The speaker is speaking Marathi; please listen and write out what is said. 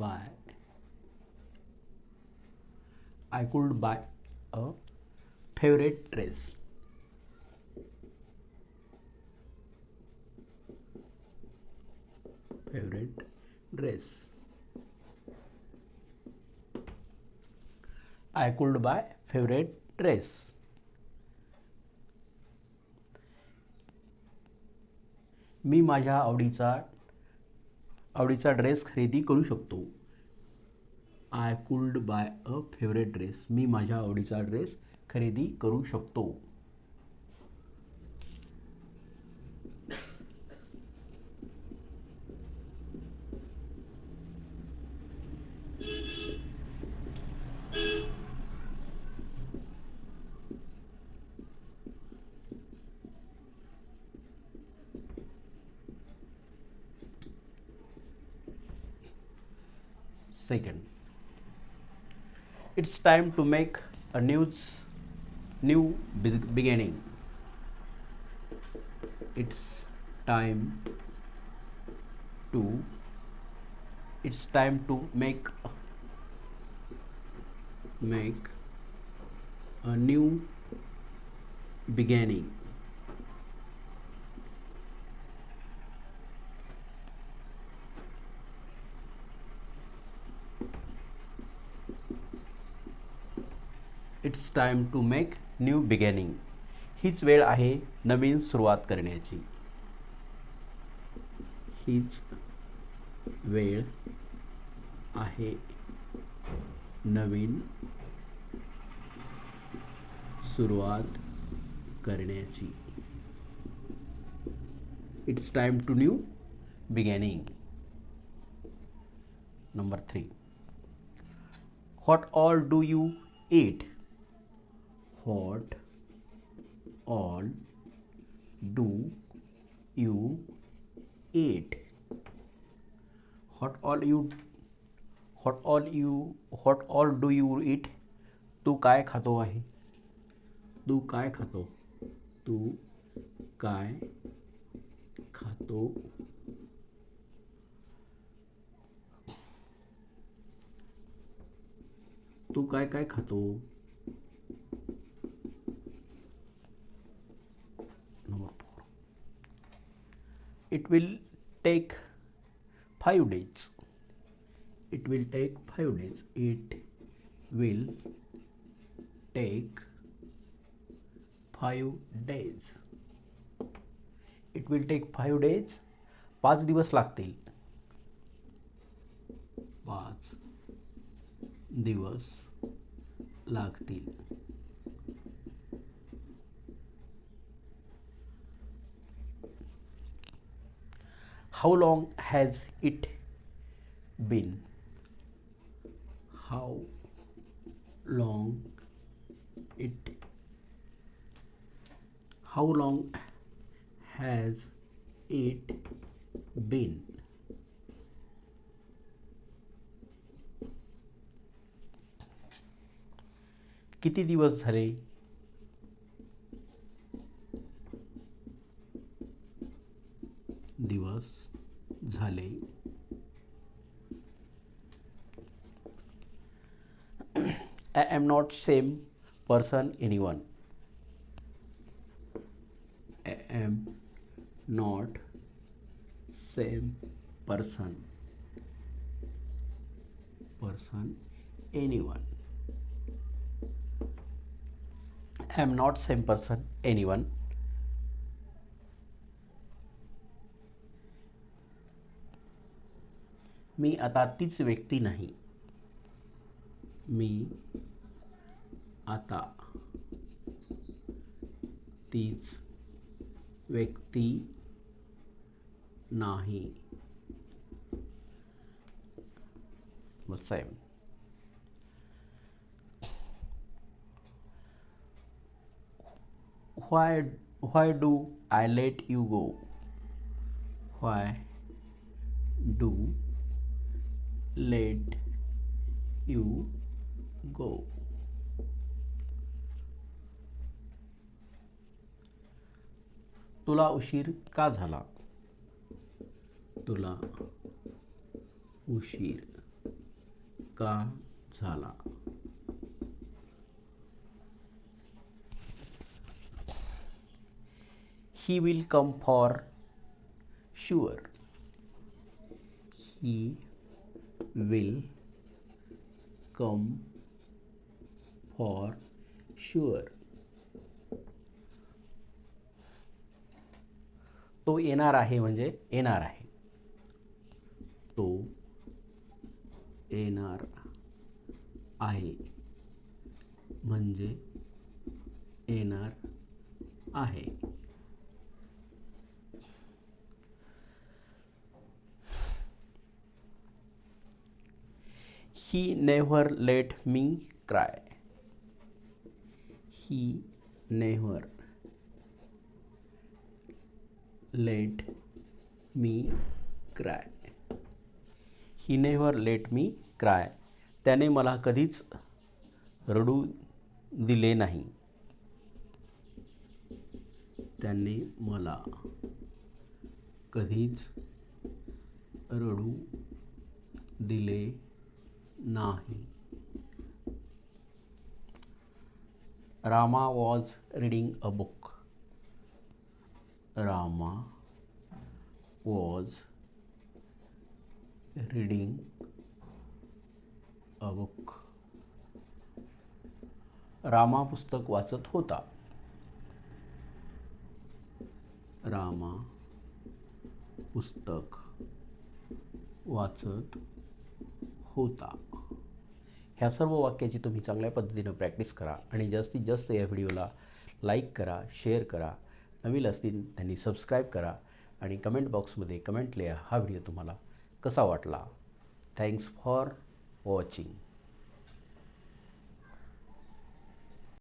buy I could buy a favorite dress. Favorite dress. I could buy favorite dress. मी माझ्या आवडीचा आवडीचा ड्रेस खरेदी करू शकतो. I could buy a favourite dress मी माझ्या आवडीचा ड्रेस खरेदी करू शकतो. Second, it's time to make a news, new beginning. It's time to it's time to make make a new beginning. It's time to make new beginning. हीच वेळ आहे नवीन सुरुवात करण्याची. हीच वेळ आहे नवीन सुरुवात करण्याची. It's time to new beginning. Number three. What all do you eat what all do you eat what all you what all you what all do you eat तू काय खातो आहे तू काय खातो तू काय खातो तू काय काय खातो it will take five days it will take five days it will take five days it will take five days पाच दिवस लागतील. पाच दिवस लागतील. how long has it been how long it how long has it been किती दिवस झाले I am not same person any one I am not same person person any one I am not same person anyone. मी आता तीच व्यक्ती नाही. मी आता तीच व्यक्ती नाही सेवन why why do i let you go why do let you go. तुला उशीर का झाला? तुला उशीर का झाला? He will come for sure he will come for sure. तो येणार आहे म्हणजे येणार आहे. तो येणार आहे म्हणजे येणार आहे. He never let me cry. कि never let me cry. He never let me cry. त्याने मला कधीच रडू दिले नाही. त्याने मला कधीच रडू दिले नाही. Rama was reading a book Rama was reading a book Rama पुस्तक वाचत होता. रामा पुस्तक वाचत होता. ह्या सर्व वाक्याची तुम्ही चांगल्या पद्धतीनं प्रॅक्टिस करा आणि जास्तीत जास्त या व्हिडिओला लाईक करा शेअर करा. नवीन असतील त्यांनी सबस्क्राईब करा आणि कमेंट बॉक्समध्ये कमेंट लिहा. हा व्हिडिओ तुम्हाला कसा वाटला? Thanks for watching